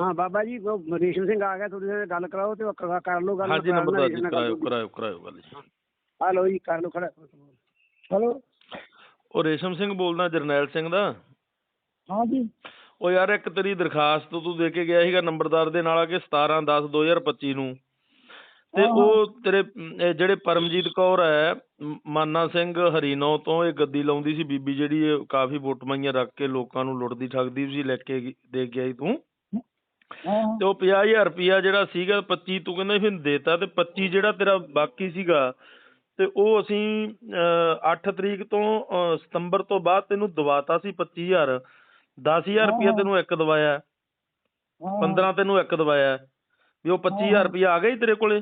ਹਾਂ ਬਾਬਾ ਜੀ ਉਹ ਰੇਸ਼ਮ ਸਿੰਘ ਆ ਗਿਆ ਤੁਹਾਡੇ ਨਾਲ ਗੱਲ ਕਰਾਓ ਤੇ ਉਹ ਕਰ ਕਰ ਲਓ ਗੱਲ ਹਾਂਜੀ ਨੰਬਰਦਾਰ ਜੀ ਕਰਾਇਓ ਕਰਾਇਓ ਕਰਾਇਓ ਗੱਲ ਜੀ। ਹਲੋ ਜੀ ਕਰ ਲਓ ਖੜਾ। ਹਲੋ? ਉਹ ਰੇਸ਼ਮ ਸਿੰਘ ਬੋਲਦਾ ਜਰਨੈਲ ਸਿੰਘ ਦਾ? ਹਾਂ ਜੀ। ਉਹ ਯਾਰ ਇੱਕ ਤੇਰੀ ਦਰਖਾਸਤ ਤੂੰ ਦੇ ਕੇ ਗਿਆ ਸੀਗਾ ਨੰਬਰਦਾਰ ਦੇ ਨਾਲ ਆ ਕੇ 17 10 2025 ਨੂੰ। ਤੇ ਹਾਂ। ਉਹ ਤੇਰੇ ਅਮ, ਇਹ ਜਿਹੜੇ ਪਰਮਜੀਤ ਕੌਰ ਹੈ ਮ- ਮਾਨਾ ਸਿੰਘ ਹਰੀਨੋ ਤੋਂ ਇਹ ਗੱਦੀ ਲਾਉਂਦੀ ਸੀ ਬੀਬੀ ਜਿਹੜੀ ਇਹ ਕਾਫੀ ਵੋਟਮਾਈਆਂ ਰੱਖ ਕੇ ਲੋਕਾਂ ਨੂੰ ਲੁੱਟਦੀ ਠੱਗਦੀ ਸੀ ਲੈ ਕੇ ਗੀ- ਦੇ ਗਿਆ ਸੀ ਤੂੰ। ਤੇ ਉਹ 50000 ਰੁਪਿਆ ਜਿਹੜਾ ਸੀਗਾ 25 ਤੂੰ ਕਹਿੰਦਾ ਫਿਰ ਦੇਤਾ ਤੇ 25 ਜਿਹੜਾ ਤੇਰਾ ਬਾਕੀ ਸੀਗਾ ਤੇ ਉਹ ਅਸੀਂ 8 ਤਰੀਕ ਤੋਂ ਸਤੰਬਰ ਤੋਂ ਬਾਅਦ ਤੈਨੂੰ ਦਵਾਤਾ ਸੀ 25000 10000 ਰੁਪਿਆ। ਤੈਨੂੰ ਇੱਕ ਦਵਾਇਆ। 15 ਤੈਨੂੰ ਇੱਕ ਦਵਾਇਆ। ਵੀ ਉਹ 25000 ਹਾਂ। ਰੁਪਿਆ ਆ ਗਿਆ ਹੀ ਤੇਰੇ ਕੋਲੇ?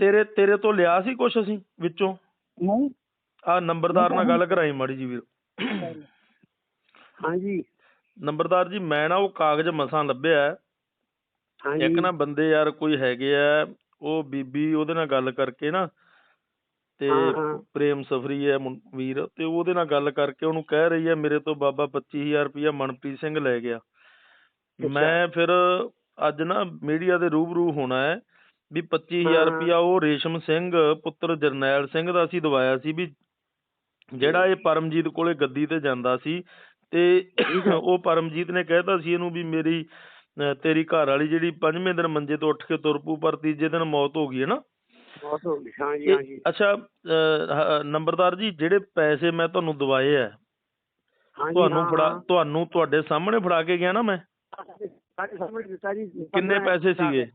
ਤੇਰੇ ਤੇਰੇ ਤੋਂ ਲਿਆ ਸੀ ਕੁਛ ਅਸੀਂ ਵਿੱਚੋਂ? ਨਹੀਂ। ਆ ਨੰਬਰਦਾਰ ਨਾਲ ਗੱਲ ਕਰਾਈ ਮਾੜੀ ਜੀ ਵੀਰ। ਹਾਂ ਜੀ ਨੰਬਰਦਾਰ ਜੀ ਮੈਂ ਨਾ ਉਹ ਕਾਗਜ਼ ਮਸਾਂ ਲੱਭਿਆ ਇੱਕ ਨਾ ਬੰਦੇ ਯਾਰ ਕੋਈ ਹੈਗੇ ਆ ਉਹ ਬੀਬੀ ਉਹਦੇ ਨਾਲ ਗੱਲ ਕਰਕੇ ਨਾ ਤੇ ਹਾਂ, ਹਾਂ। ਪ੍ਰੇਮ ਸਫਰੀ ਹੈ ਮੁੰ- ਵੀਰ ਤੇ ਉਹਦੇ ਨਾਲ ਗੱਲ ਕਰਕੇ ਉਹਨੂੰ ਕਹਿ ਰਹੀ ਹੈ ਮੇਰੇ ਤੋਂ ਬਾਬਾ 25000 ਰੁਪਇਆ ਮਨਪ੍ਰੀਤ ਸਿੰਘ ਲੈ ਗਿਆ ਮੈਂ ਫਿਰ ਅੱਜ ਨਾ ਮੀਡੀਆ ਦੇ ਰੂਬਰੂ ਹੋਣਾ ਹੈ ਵੀ 25000 ਹਾਂ। ਰੁਪਇਆ ਉਹ ਰੇਸ਼ਮ ਸਿੰਘ ਪੁੱਤਰ ਜਰਨੈਲ ਸਿੰਘ ਦਾ ਅਸੀਂ ਦਵਾਇਆ ਸੀ ਵੀ ਜਿਹੜਾ ਇਹ ਪਰਮਜੀਤ ਕੋਲੇ ਗੱਦੀ ਤੇ ਜਾਂਦਾ ਸੀ ਤੇ ਉਹ ਪਰਮਜੀਤ ਨੇ ਕਹਿਤਾ ਸੀ ਇਹਨੂੰ ਵੀ ਮੇਰੀ ਤੇਰੀ ਘਰ ਵਾਲੀ ਜਿਹੜੀ ਪੰਜਵੇਂ ਦਿਨ ਮੰਜੇ ਤੋਂ ਉੱਠ ਕੇ ਤੁਰ ਪੂ ਪਰ ਤੀਜੇ ਦਿਨ ਮੌਤ ਹੋ ਗਈ ਹੈ ਨਾ। ਬਹੁਤ ਹੋ ਗਈ ਹਾਂ ਜੀ ਹਾਂ ਜੀ ਅੱਛਾ ਨੰਬਰਦਾਰ ਜੀ ਜਿਹੜੇ ਪੈਸੇ ਮੈਂ ਤੁਹਾਨੂੰ ਦਵਾਏ ਆ ਤੁਹਾਨੂੰ ਫੜਾ। ਤੁਹਾਨੂੰ ਤੁਹਾਡੇ ਸਾਹਮਣੇ ਫੜਾ ਕੇ ਗਿਆ ਨਾ ਮੈਂ? ਦਿੱਤਾ ਕਿੰਨੇ 15 ਪੈਸੇ ਸੀਗੇ?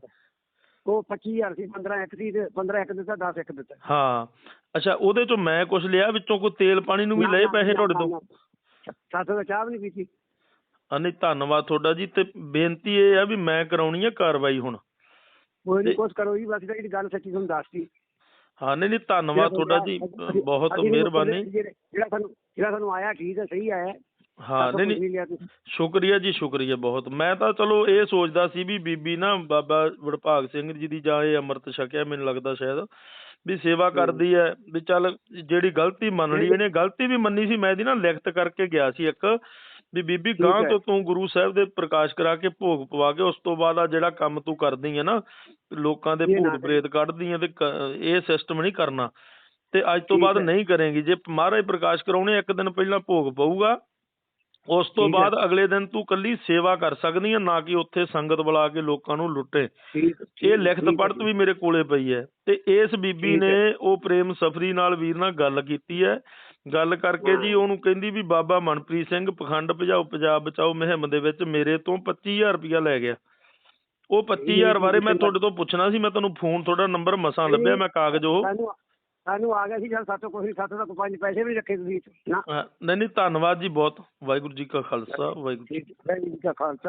ਉਹ 25000 ਸੀ 15 ਇੱਕ ਸੀ ਤੇ 15 ਇੱਕ ਦਿੱਤਾ 10 ਇੱਕ ਦਿੱਤਾ। ਹਾਂ ਅੱਛਾ ਉਹਦੇ ਚੋਂ ਮੈਂ ਕੁਝ ਲਿਆ ਵਿੱਚੋਂ ਕੋਈ ਤੇਲ ਪਾਣੀ ਨੂੰ ਵੀ ਲਏ ਪੈਸੇ ਤੁਹਾਡੇ ਤੋਂ। ਸਾਥੋਂ ਤਾਂ ਚਾਹ ਵੀ ਨਹੀਂ ਪੀਤੀ। ਨਹੀਂ ਧੰਨਵਾਦ ਤੁਹਾਡਾ ਜੀ ਤੇ ਬੇਨਤੀ ਇਹ ਆ ਵੀ ਮੈਂ ਕਰਾਉਣੀ ਆ ਕਾਰਵਾਈ ਹੁਣ। ਕੋਈ ਨਹੀਂ ਕੋਸ਼ਿਸ਼ ਕਰੋ ਜੀ ਤਾਂ ਜਿਹੜੀ ਗੱਲ ਸੱਚੀ ਤੁਹਾਨੂੰ ਦੱਸਤੀ। ਹਾਂ ਨਹੀਂ ਨਹੀਂ ਧੰਨਵਾਦ ਤੁਹਾਡਾ ਜੀ ਬਹੁਤ ਮਿਹਰਬਾਨੀ। ਜਿਹੜਾ ਜਿਹੜਾ ਸਾਨੂੰ ਜਿਹੜਾ ਸਾਨੂੰ ਆਇਆ ਠੀਕ ਹੈ ਸਹੀ ਆਇਆ ਹਾਂ ਨਹੀਂ ਨਹੀਂ। ਸ਼ੁਕਰੀਆ ਜੀ ਸ਼ੁਕਰੀਆ ਬਹੁਤ ਮੈਂ ਤਾਂ ਚਲੋ ਇਹ ਸੋਚਦਾ ਸੀ ਵੀ ਬੀਬੀ ਨਾ ਬਾਬਾ ਵਡਭਾਗ ਸਿੰਘ ਜੀ ਦੀ ਜਾਂ ਇਹ ਅੰਮ੍ਰਿਤ ਛਕਿਆ ਮੈਨੂੰ ਲੱਗਦਾ ਸ਼ਾਇਦ ਵੀ ਸੇਵਾ ਕਰਦੀ ਹੈ ਵੀ ਚੱਲ ਜਿਹੜੀ ਗਲਤੀ ਮੰਨ ਲਈ ਇਹਨੇ ਗਲਤੀ ਵੀ ਮੰਨੀ ਸੀ ਮੈਂ ਇਹਦੀ ਨਾ ਲਿਖਤ ਕਰਕੇ ਗਿਆ ਸੀ ਇੱਕ ਵੀ ਬੀਬੀ ਗਾਂ। ਤੋਂ ਤੂੰ ਗੁਰੂ ਸਾਹਿਬ ਦੇ ਪ੍ਰਕਾਸ਼ ਕਰਾ ਕੇ ਭੋਗ ਪਵਾ ਕੇ ਉਸ ਤੋਂ ਬਾਅਦ ਆ ਜਿਹੜਾ ਕੰਮ ਤੂੰ ਕਰਦੀ ਹੈ ਨਾ ਲੋਕਾਂ ਦੇ ਭੂਤ ਪ੍ਰੇਤ ਕੱਢਦੀ ਹੈ ਤੇ ਇਹ ਸਿਸਟਮ ਨਹੀਂ ਕਰਨਾ ਤੇ ਅੱਜ ਤੋਂ ਬਾਅਦ। ਨਹੀਂ ਕਰੇਗੀ ਜੇ ਮਹਾਰਾਜ ਪ੍ਰਕਾਸ਼ ਕਰਾਉਣੇ ਇੱਕ ਦਿਨ ਪਹਿਲਾਂ ਭੋਗ ਪਊਗਾ ਉਸ ਤੋਂ। ਬਾਅਦ ਅਗਲੇ ਦਿਨ ਤੂੰ ਕੱਲੀ ਸੇਵਾ ਕਰ ਸਕਦੀ ਹੈ ਨਾ ਕਿ ਉੱਥੇ ਸੰਗਤ ਬੁਲਾ ਕੇ ਲੋਕਾਂ ਨੂੰ ਲੁੱਟੇ। ਇਹ ਲਿਖਤ ਪੜਤ ਵੀ ਮੇਰੇ ਕੋਲੇ ਪਈ ਹੈ। ਤੇ ਇਸ ਬੀਬੀ ਨੇ ਉਹ ਪ੍ਰੇਮ ਸਫਰੀ ਨਾਲ ਵੀਰ ਨਾਲ ਗੱਲ ਕੀਤੀ ਹੈ। ਗੱਲ ਕਰਕੇ ਜੀ ਉਹਨੂੰ ਕਹਿੰਦੀ ਵੀ ਬਾਬਾ ਮਨਪ੍ਰੀਤ ਸਿੰਘ ਪਖੰਡ ਭਜਾਓ ਪੰਜਾਬ ਬਚਾਓ ਮੁਹਿੰਮ ਦੇ ਵਿੱਚ ਮੇਰੇ ਤੋਂ 25000 ਰੁਪਇਆ ਲੈ ਗਿਆ। ਉਹ 25000 ਬਾਰੇ ਮੈਂ ਤੁਹਾਡੇ ਤੋਂ ਪੁੱਛਣਾ ਸੀ ਮੈਂ ਤੁਹਾਨੂੰ ਫੋਨ ਤੁਹਾਡਾ ਨੰਬਰ ਮਸਾਂ ਲੱਭਿਆ ਮੈਂ ਕਾਗਜ਼ ਉਹ ਸਾਨੂੰ ਆ ਗਿਆ ਸੀ ਜਦ ਸਾਤੋਂ ਕੋਈ ਸਾਤੋਂ ਤਾਂ ਪੰਜ ਪੈਸੇ ਵੀ ਨਹੀਂ ਰੱਖੇ ਤੁਸੀਂ ਨਾ। ਨਹੀਂ ਨਹੀਂ ਧੰਨਵਾਦ ਜੀ ਬਹੁਤ ਵਾਹਿਗੁਰੂ ਜੀ ਕਾ ਖਾਲਸਾ ਵਾਹਿਗੁਰੂ ਜੀ ਠੀਕ ਹੈ ਜੀ ਦਾ ਖਾਲਸਾ।